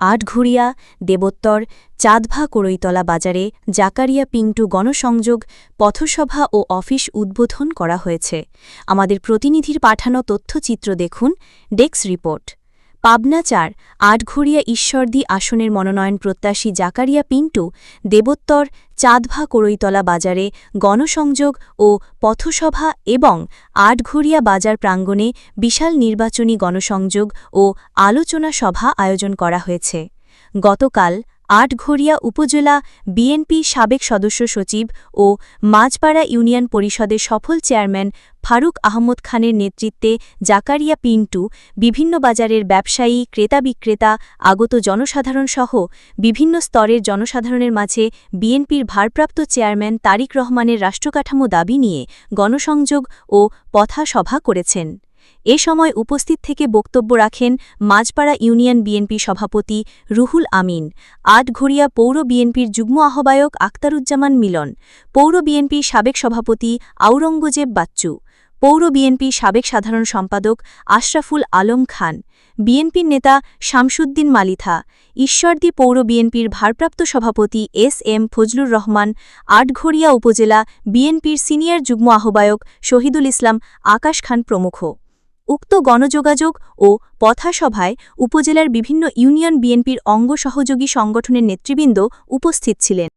আটঘুরিয়া, দেবোত্তর, চাঁদভা করৈতলা বাজারে জাকারিয়া পিংটু গণসংযোগ, পথসভা ও অফিস উদ্বোধন করা হয়েছে। আমাদের প্রতিনিধির পাঠানো তথ্যচিত্র দেখুন, ডেক্স রিপোর্ট। পাবনা চার আটঘরিয়া ঈশ্বরদী আসনের মনোনয়ন প্রত্যাশী জাকারিয়া পিন্টু, দেবোত্তর, চাঁদভা করৈতলা বাজারে গণসংযোগ ও পথসভা এবং আটঘরিয়া বাজার প্রাঙ্গণে বিশাল নির্বাচনী গণসংযোগ ও আলোচনা সভা আয়োজন করা হয়েছে। গতকাল আটঘরিয়া উপজেলা বিএনপি সাবেক সদস্য সচিব ও মাঝপাড়া ইউনিয়ন পরিষদের সফল চেয়ারম্যান ফারুক আহমদ খানের নেতৃত্বে জাকারিয়া পিন্টু বিভিন্ন বাজারের ব্যবসায়ী, ক্রেতা বিক্রেতা, আগত জনসাধারণ সহ বিভিন্ন স্তরের জনসাধারণের মাঝে বিএনপির ভারপ্রাপ্ত চেয়ারম্যান তারিক রহমানের রাষ্ট্রকাঠামো দাবি নিয়ে গণসংযোগ ও পথা করেছেন। এ সময় উপস্থিত থেকে বক্তব্য রাখেন মাঝপাড়া ইউনিয়ন বিএনপি সভাপতি রুহুল আমিন, আটঘরিয়া পৌর বিএনপির যুগ্ম আহ্বায়ক আক্তারুজ্জামান মিলন, পৌর বিএনপির সাবেক সভাপতি আওরঙ্গজেব বাচ্চু, পৌর বিএনপি সাবেক সাধারণ সম্পাদক আশরাফুল আলম খান বিএনপির নেতা শামসুদ্দিন মালিথা, ঈশ্বরদী পৌর বিএনপির ভারপ্রাপ্ত সভাপতি এস এম ফজলুর রহমান, আটঘরিয়া উপজেলা বিএনপির সিনিয়র যুগ্ম আহ্বায়ক শহীদুল ইসলাম আকাশ খান প্রমুখ। উক্ত গণযোগাযোগ ও পথাসভায় উপজেলার বিভিন্ন ইউনিয়ন বিএনপির অঙ্গ সহযোগী সংগঠনের নেতৃবৃন্দ উপস্থিত ছিলেন।